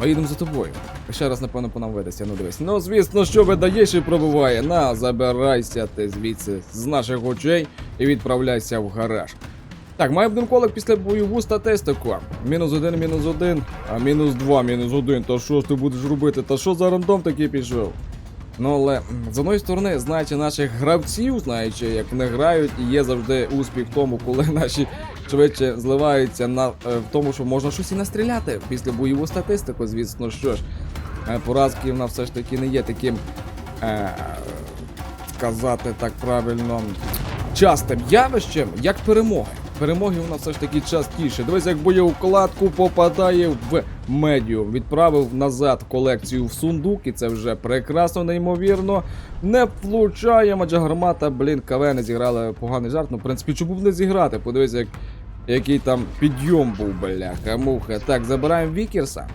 Ми їдемо за тобою. Ще раз, напевно, по ну дивись. Ну, звісно, що видаєш і пробуває. На, забирайся ти звідси з наших очей і відправляйся в гараж. Так, має колик після бойову статистику. Мінус один, мінус один, а мінус два, мінус один. Та що ж ти будеш робити? Та що за рандом такий пішов? Ну але з одної сторони, знаючи наших гравців, знаючи, як вони грають, і є завжди успіх в тому, коли наші швидше зливаються на е, в тому, що можна щось і настріляти після бойову статистику, звісно, що ж. Е, поразки в нас все ж таки не є таким. Е, сказати так правильно, частим явищем, як перемоги. Перемоги у нас все ж таки частіше. Дивись, як бойову кладку попадає в медіум. Відправив назад колекцію в сундук, і це вже прекрасно, неймовірно. Не влучає, адже гармата, блін, КВ не зіграла поганий жарт. Ну, в принципі, чому б не зіграти? Подивись, як, який там підйом був, бляха, муха. Так, забираємо Вікерса.